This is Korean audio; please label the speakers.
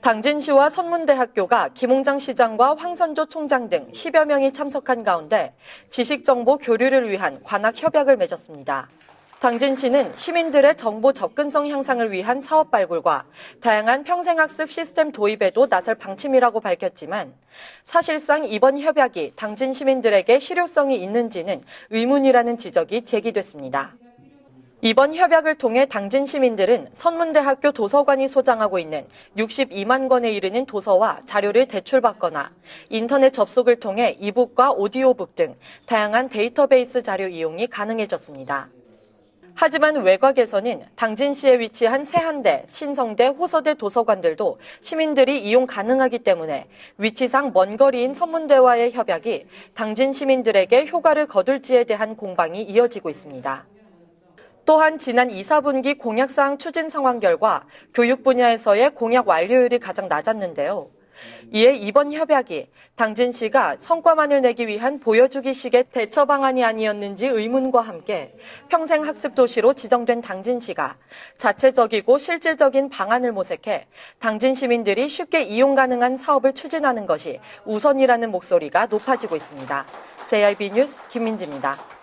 Speaker 1: 당진시와 선문대학교가 김홍장 시장과 황선조 총장 등 10여 명이 참석한 가운데 지식정보 교류를 위한 관악 협약을 맺었습니다. 당진시는 시민들의 정보 접근성 향상을 위한 사업 발굴과 다양한 평생학습 시스템 도입에도 나설 방침이라고 밝혔지만 사실상 이번 협약이 당진 시민들에게 실효성이 있는지는 의문이라는 지적이 제기됐습니다. 이번 협약을 통해 당진 시민들은 선문대학교 도서관이 소장하고 있는 62만 권에 이르는 도서와 자료를 대출받거나 인터넷 접속을 통해 이북과 오디오북 등 다양한 데이터베이스 자료 이용이 가능해졌습니다. 하지만 외곽에서는 당진시에 위치한 세한대, 신성대, 호서대 도서관들도 시민들이 이용 가능하기 때문에 위치상 먼 거리인 선문대와의 협약이 당진 시민들에게 효과를 거둘지에 대한 공방이 이어지고 있습니다. 또한 지난 2, 4분기 공약사항 추진 상황 결과 교육 분야에서의 공약 완료율이 가장 낮았는데요. 이에 이번 협약이 당진시가 성과만을 내기 위한 보여주기식의 대처 방안이 아니었는지 의문과 함께 평생 학습 도시로 지정된 당진시가 자체적이고 실질적인 방안을 모색해 당진 시민들이 쉽게 이용 가능한 사업을 추진하는 것이 우선이라는 목소리가 높아지고 있습니다. JIB 뉴스 김민지입니다.